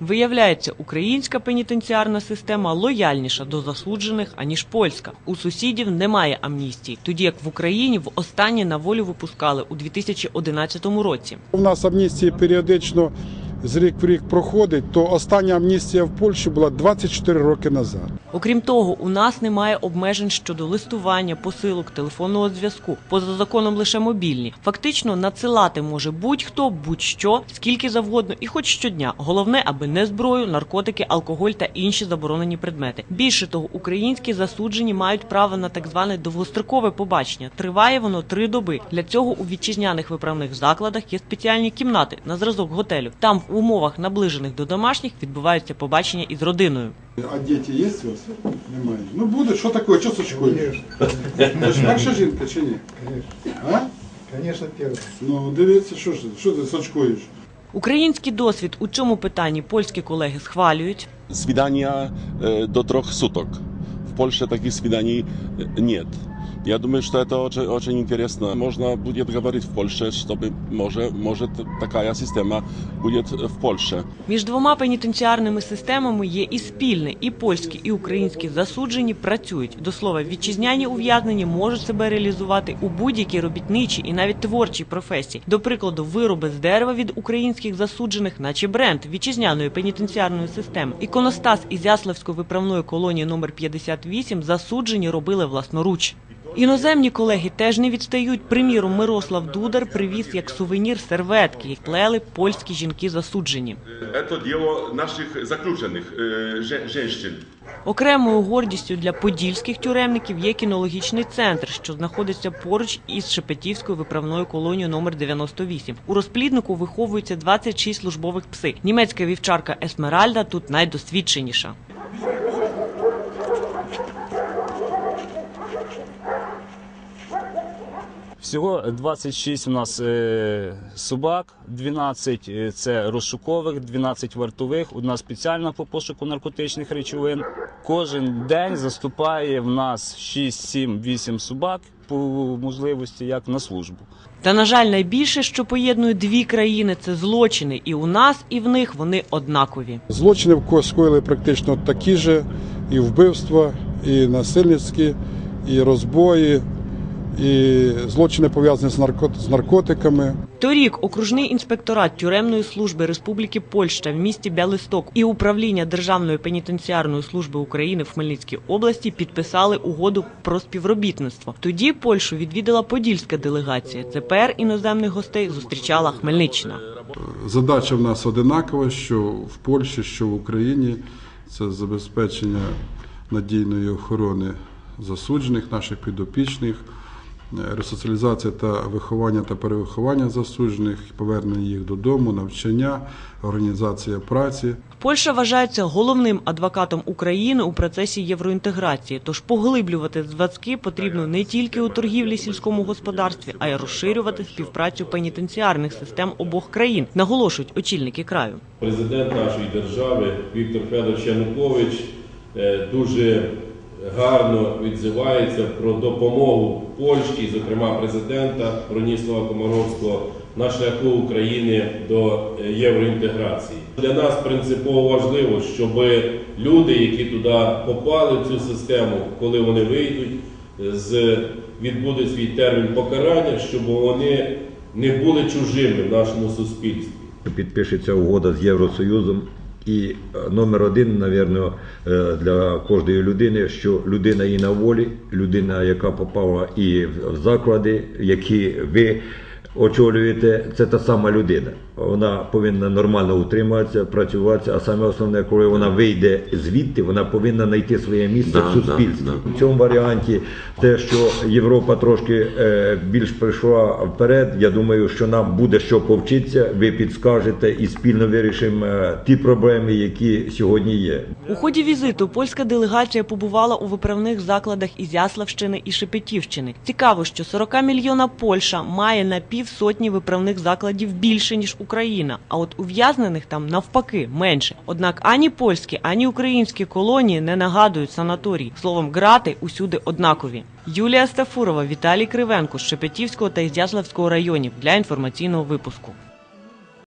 Виявляється, українська пенітенціарна система лояльніша до засуджених аніж польська. У сусідів немає амністії, тоді як в Україні в останнє на волю випускали у 2011 році. У нас амністії періодично з рік в рік проходить, то остання амністія в Польщі була 24 роки назад. Окрім того, у нас немає обмежень щодо листування, посилок, телефонного зв'язку. Поза законом лише мобільні. Фактично надсилати може будь-хто, будь-що, скільки завгодно, і хоч щодня. Головне, аби не зброю, наркотики, алкоголь та інші заборонені предмети. Більше того, українські засуджені мають право на так зване довгострокове побачення. Триває воно три доби. Для цього у вітчизняних виправних закладах є спеціальні кімнати на зразок готелю. Там в умовах наближених до домашніх відбуваються побачення із родиною. А діти є у вас? Немає. Ну буде, що таке, що сочкуєш? Ти ж перша жінка чи ні? А? Конечно, первый. Ну дивіться, що ж що ти сочкуєш? Український досвід у цьому питанні польські колеги схвалюють. Свидания э, до трех суток. В Польше таких свиданий э, нет. Я думаю, что это очень, очень интересно. Можно будет говорить в Польше, чтобы, może t- такая система будет в Польше. Між двома пенітенціарними системами є і спільне, і польські, і українські засуджені працюють. До слова, вітчизняні ув'язнені можуть себе реалізувати у будь-якій робітничій і навіть творчій професії. До прикладу, вироби з дерева від українських засуджених, наче бренд вітчизняної пенітенціарної системи. Іконостас із Яславської виправної колонії номер 58 засуджені робили власноруч. Іноземні колеги теж не відстають. Приміром, Мирослав Дудар привіз як сувенір серветки, які плели польські жінки засуджені. Это дело наших заключенных э, женщин. Окремою гордістю для подільських тюремників є кінологічний центр, що знаходиться поруч із Шепетівською виправною колонією номер 98. У розпліднику виховується 26 службових пси. Німецька вівчарка Есмеральда тут найдосвідченіша. Всього 26 у нас е, собак, 12 е, це розшукових, 12 вартових, одна спеціальна по пошуку наркотичних речовин. Кожен день заступає в нас 6, 7, 8 собак по можливості як на службу. Та на жаль, найбільше, що поєднує дві країни, це злочини. І у нас, і в них вони однакові. Злочини скоїли практично такі ж, і вбивства, і насильницькі, і розбої, і злочини пов'язані з, з наркотиками. Торік окружний інспекторат тюремної служби Республіки Польща в місті Бялисток і управління Державної пенітенціарної служби України в Хмельницькій області підписали угоду про співробітництво. Тоді Польщу відвідала подільська делегація. Тепер іноземних гостей зустрічала Хмельниччина. Задача в нас одинакова, що в Польщі, що в Україні це забезпечення надійної охорони засуджених, наших підопічних, ресоціалізація та виховання та перевиховання засуджених, повернення їх додому, навчання, організація праці. Польща вважається головним адвокатом України у процесі євроінтеграції. Тож поглиблювати зв'язки потрібно не тільки у торгівлі сільському господарстві, а й розширювати співпрацю пенітенціарних систем обох країн, наголошують очільники краю. Президент нашої держави Віктор Федорович Янукович е, дуже гарно відзивається про допомогу Польщі, зокрема президента Броніслава Комаровського, на шляху України до е, євроінтеграції. Для нас принципово важливо, щоб люди, які туди попали в цю систему, коли вони вийдуть, е, відбудуть свій термін покарання, щоб вони не були чужими в нашому суспільстві. підпишеться угода з Євросоюзом. І е, номер один, напевно, е, для кожної людини, що людина і на волі, людина, яка попала і в заклади, які ви очолюєте, це та сама людина. Вона повинна нормально утримуватися, працюватися, а саме основне, коли вона вийде звідти, вона повинна знайти своє місце в суспільстві. В цьому варіанті те, що Європа трошки е, більш прийшла вперед, я думаю, що нам буде що повчитися, ви підскажете і спільно вирішимо е, ті проблеми, які сьогодні є. У ході візиту польська делегація побувала у виправних закладах із Яславщини і Шепетівщини. Цікаво, що 40 мільйона Польща має на півсотні виправних закладів більше ніж Україна. А от ув'язнених там навпаки менше. Однак ані польські, ані українські колонії не нагадують санаторій. Словом, грати усюди однакові. Юлія Стафурова, Віталій Кривенко з Шепетівського та Ізяславського районів для інформаційного випуску.